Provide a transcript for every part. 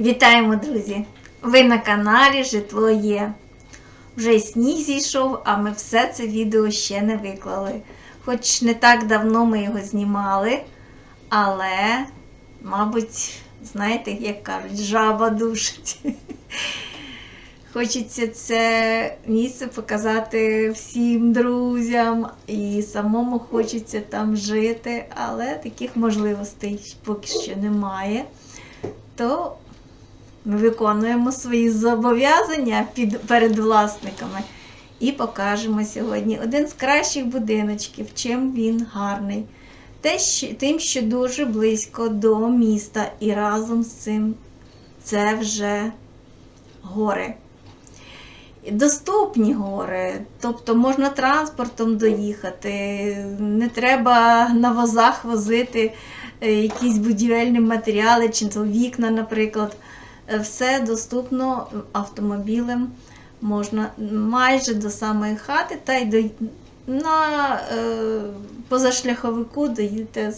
Вітаємо, друзі! Ви на каналі Житло є. Вже сніг зійшов, а ми все це відео ще не виклали. Хоч не так давно ми його знімали, але, мабуть, знаєте, як кажуть, жаба душить. Хочеться це місце показати всім друзям, і самому хочеться там жити, але таких можливостей поки що немає. То ми виконуємо свої зобов'язання перед власниками і покажемо сьогодні один з кращих будиночків, чим він гарний. Тим, що дуже близько до міста, і разом з цим це вже гори. Доступні гори, тобто можна транспортом доїхати, не треба на возах возити е, якісь будівельні матеріали, чи то вікна, наприклад. Е, Все доступно автомобілем можна майже до самої хати, та й до, на е, позашляховику доїдете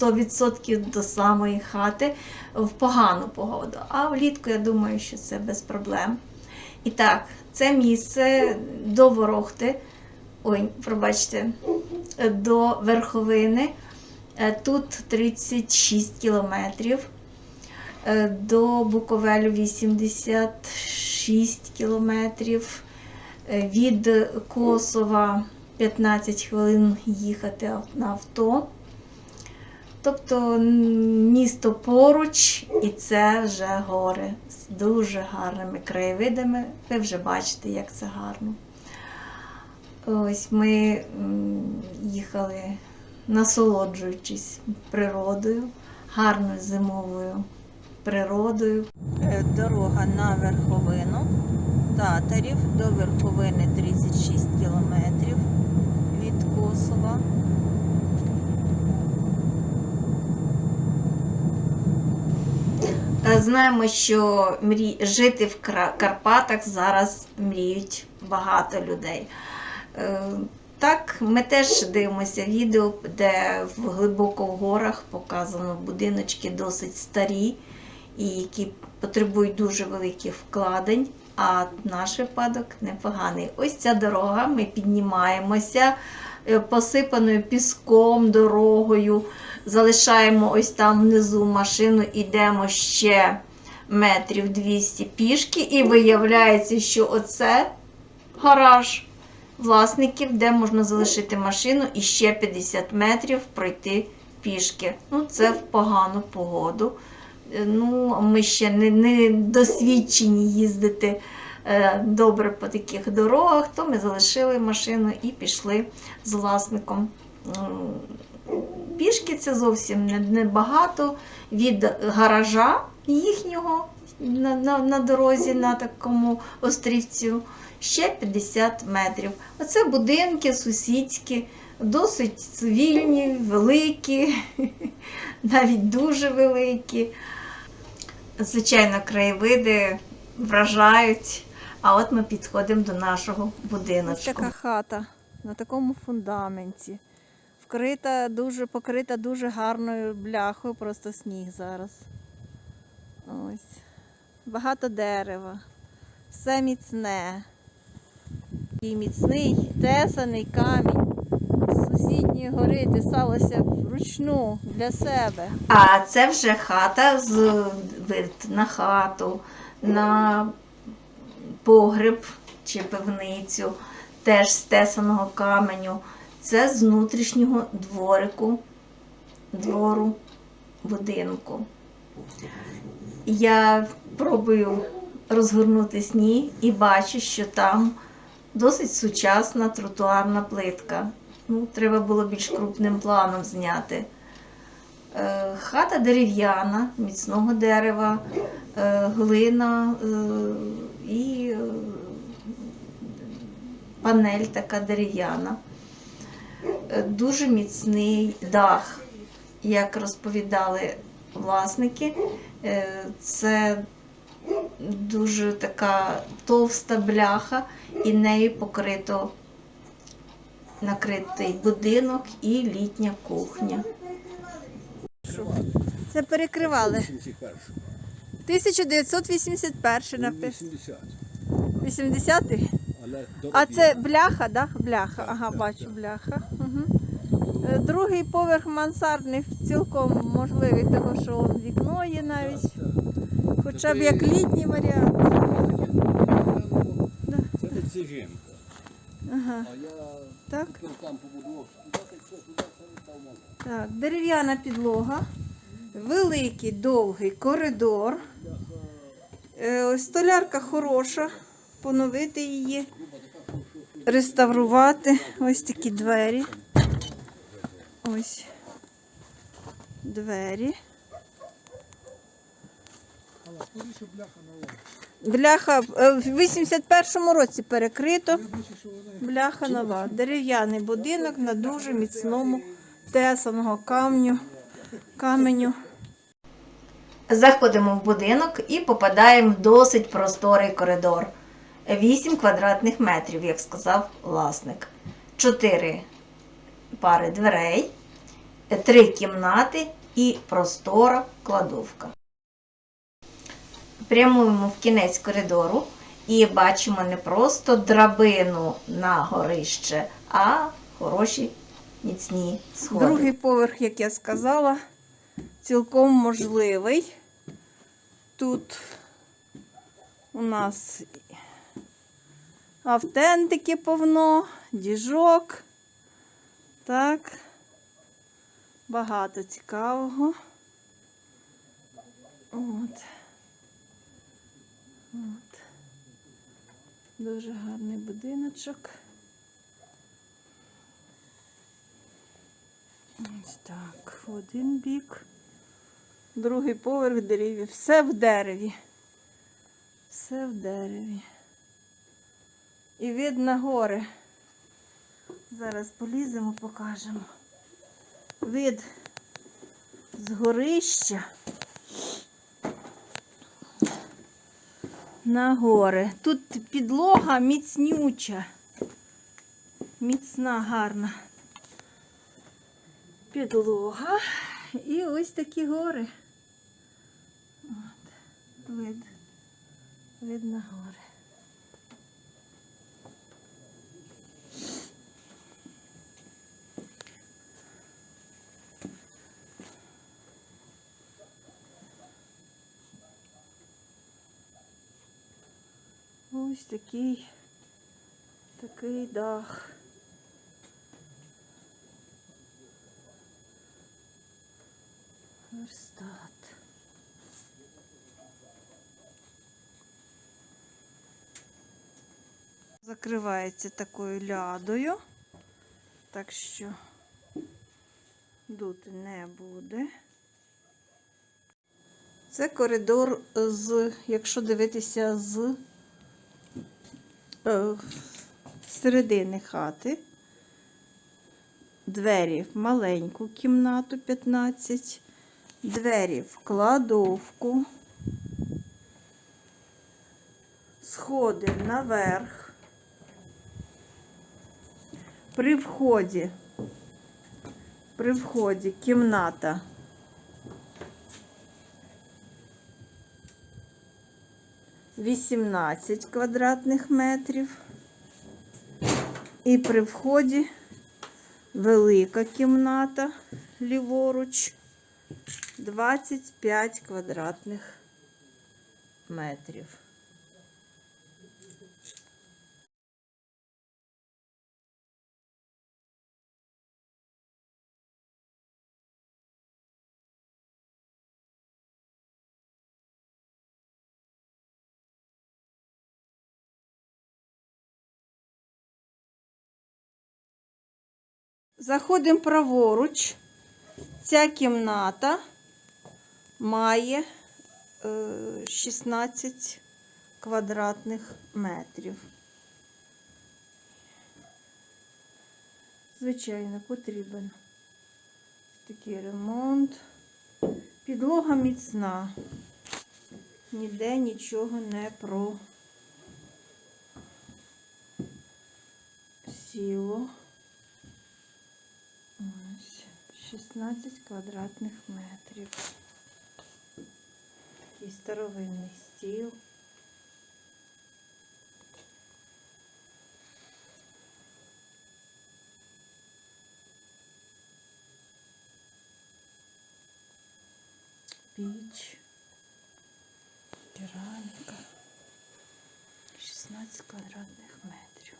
100% до самої хати в погану погоду. А влітку, я думаю, що це без проблем. І так, це місце до Ворохти, ой, пробачте, до Верховини. Е, Тут 36 кілометрів. Е, До Буковелю 86 кілометрів. Е, Від Косова 15 хвилин їхати на авто. Тобто місто поруч, і це вже гори з дуже гарними краєвидами. Ви вже бачите, як це гарно. Ось ми їхали, насолоджуючись природою, гарною зимовою природою. Е, Дорога на верховину Татарів до верховини 36 кілометрів від Косова. Е, Знаємо, що мрі... жити в Карпатах зараз мріють багато людей. Е, Так, ми теж дивимося відео, де в глибоко в горах показано будиночки досить старі і які потребують дуже великих вкладень. А наш випадок непоганий. Ось ця дорога, ми піднімаємося е, посипаною піском дорогою. Залишаємо ось там внизу машину, йдемо ще метрів 200 пішки, і виявляється, що оце гараж власників, де можна залишити машину і ще 50 метрів пройти пішки. Ну, це в погану погоду. Е, Ну, ми ще не, не досвідчені їздити е, добре по таких дорогах, то ми залишили машину і пішли з власником. Пішки це зовсім не- небагато від гаража їхнього на, на, на дорозі на такому острівцю ще 50 метрів. Оце будинки сусідські, досить цивільні, великі, навіть дуже великі. Звичайно, краєвиди вражають. А от ми підходимо до нашого будиночку. така хата на такому фундаменті. Вкрита, дуже покрита дуже гарною бляхою, просто сніг зараз. Ось. Багато дерева. Все міцне. І міцний тесаний камінь. З сусідньої гори тисалося вручну для себе. А це вже хата з вид на хату, на погреб чи пивницю, теж з тесаного каменю. Це з внутрішнього дворику, двору будинку. Я пробую розгорнути сніг і бачу, що там досить сучасна тротуарна плитка. Ну, треба було більш крупним планом зняти. Е, Хата дерев'яна, міцного дерева, е, глина е, і панель така дерев'яна. Дуже міцний дах, як розповідали власники. Це дуже така товста бляха, і нею покрито накритий будинок і літня кухня. Це перекривали. 1981 написано. 80. 80-й? А це бляха, да? Бляха. Ага, бачу бляха. Угу. Другий поверх мансардний цілком можливий, тому що он вікно є навіть. Хоча б як літній варіант. Це. Ага. А я Так. купив там побудував. Так дерев'яна підлога, великий довгий коридор. Е, Столярка хороша, поновити її, реставрувати. Ось такі двері. Ось двері. Але скоріше бляха на лоб. Бляха е, в 81-му році перекрито. Бляха нова. Дерев'яний будинок на дуже міцному тесаного камню. каменю. Заходимо в будинок і попадаємо в досить просторий коридор. 8 квадратних метрів, як сказав власник. 4 пари дверей, 3 кімнати і простора кладовка. Прямуємо в кінець коридору і бачимо не просто драбину на горище, а хороші міцні сходи. Другий поверх, як я сказала, цілком можливий. Тут у нас автентики повно, діжок. Так. Багато цікавого. От. Дуже гарний будиночок. Ось так, один бік, другий поверх дереві. Все в дереві. Все в дереві. І видно гори. Зараз поліземо, покажемо. Вид з горища на гори. Тут підлога міцнюча. Міцна, гарна підлога і ось такі гори. От, вид, вид на гори. Ось такий, такий дах. Верстат. Закривається такою лядою, так що дути не буде. Це коридор з, якщо дивитися з середини хати. Двері в маленьку кімнату 15, двері в кладовку, сходи наверх. При вході, при вході кімната. Вісімнадцять квадратних метрів. І при вході велика кімната ліворуч 25 квадратних метрів. Заходимо праворуч. Ця кімната має е, 16 квадратних метрів. Звичайно, потрібен такий ремонт. Підлога міцна. Ніде нічого не просіло. Ось 16 квадратних метрів. Такий старовинний стіл. Піч. Кераміка. 16 квадратних метрів.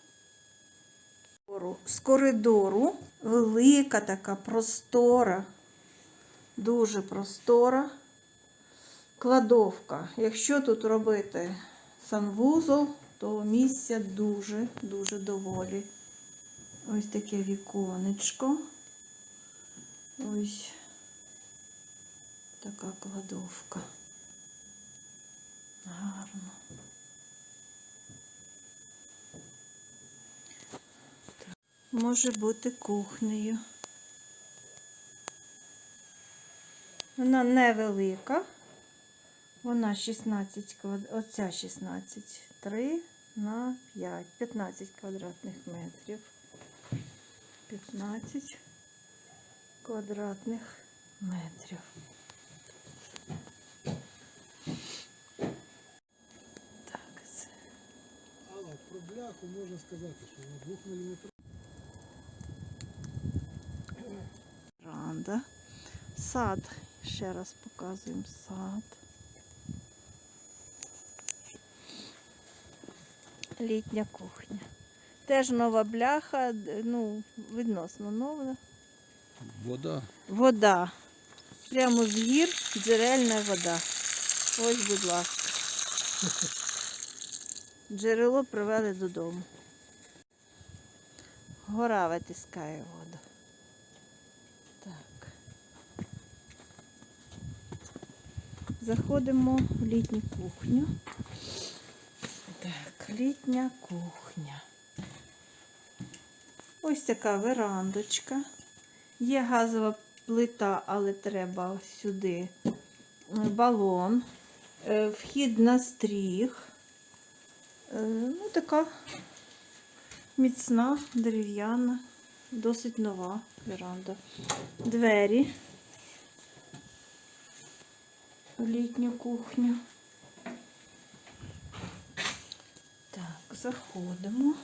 Кору- З коридору велика така простора, дуже простора кладовка. Якщо тут робити санвузол, то місця дуже-дуже доволі. Ось таке віконечко. Ось така кладовка. Гарно. Може бути кухнею. Вона невелика. Вона 16 квадрат, оця 16, 3 на 5, 15 квадратних метрів. 15 квадратних метрів. Так, це. Алла, про бляху можна сказати, що на 2 мм Веранда. Сад. Ще раз показуємо сад. Літня кухня. Теж нова бляха, ну, відносно нова. Вода. Вода. Прямо з гір джерельна вода. Ось, будь ласка. Джерело привели додому. Гора витискає воду. Так. Заходимо в літню кухню. Так, літня кухня. Ось така верандочка. Є газова плита, але треба сюди е, балон. Е, Вхід на стріх. Е, Ну, така міцна, дерев'яна, досить нова веранда. Двері літню кухню. Так, заходимо.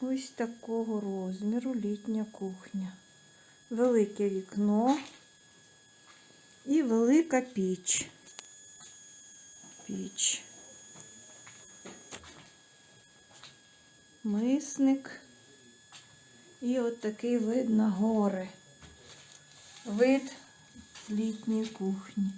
Ось такого розміру літня кухня. Велике вікно і велика піч. Піч. Мисник. І от такий вид на гори. Вид з літньої кухні.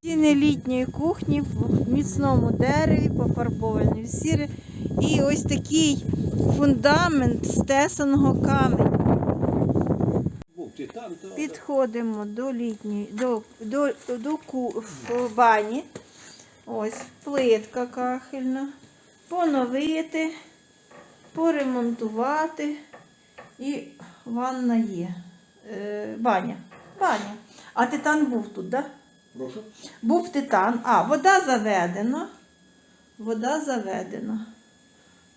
Стіни літньої кухні в міцному дереві, пофарбовані в сіре. І ось такий фундамент з тесаного каменю. Підходимо до літньої, до, до, до ку, в бані. Ось плитка кахельна. Поновити, поремонтувати. І ванна є. Е, баня. Баня. А титан був тут, так? Да? Прошу. Був титан. А, вода заведена. Вода заведена.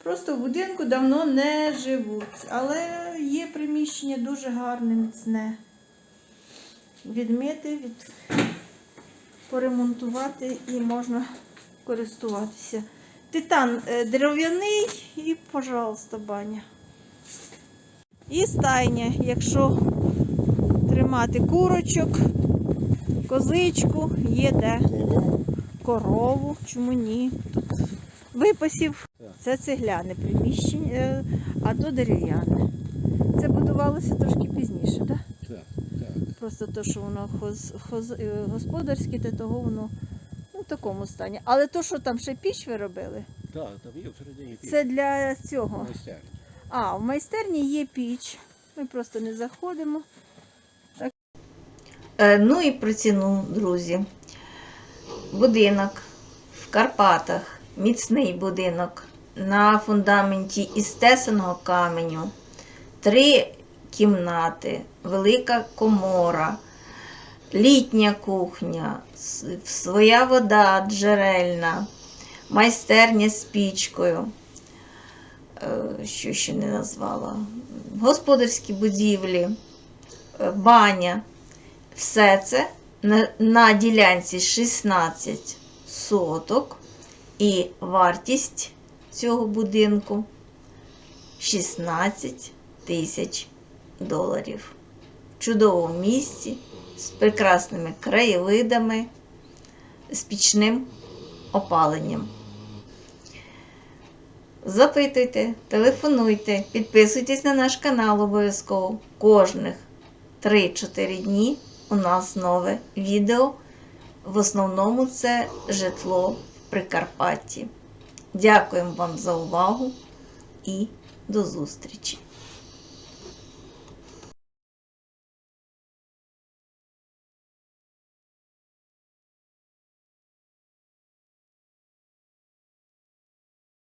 Просто в будинку давно не живуть. Але є приміщення дуже гарне, міцне. Відмити, від... поремонтувати і можна користуватися. Титан е, дерев'яний і, пожалуйста, баня. І стайня, якщо тримати курочок, козичку, є де корову, чому ні? Тут випасів. Це цегляне приміщення, е, а то дерев'яне. Це будувалося трошки пізніше, так? Так, так. Просто то, що воно хоз, хоз, е, господарське, то того воно ну, в такому стані. Але то, що там ще піч ви робили, Так, там є всередині піч. це для цього. Майстерня. А, в майстерні є піч. Ми просто не заходимо. Е, Ну і про ціну, друзі. Будинок в Карпатах, міцний будинок на фундаменті із тесаного каменю. Три кімнати, велика комора, літня кухня, своя вода джерельна, майстерня з пічкою. Е, Що ще не назвала? Господарські будівлі, е, баня. Все це на, на ділянці 16 соток і вартість цього будинку 16 тисяч доларів. В чудовому місці з прекрасними краєвидами, з пічним опаленням. Запитуйте, телефонуйте, підписуйтесь на наш канал обов'язково. Кожних 3-4 дні у нас нове відео. В основному це житло в Прикарпатті. Дякуємо вам за увагу і до зустрічі!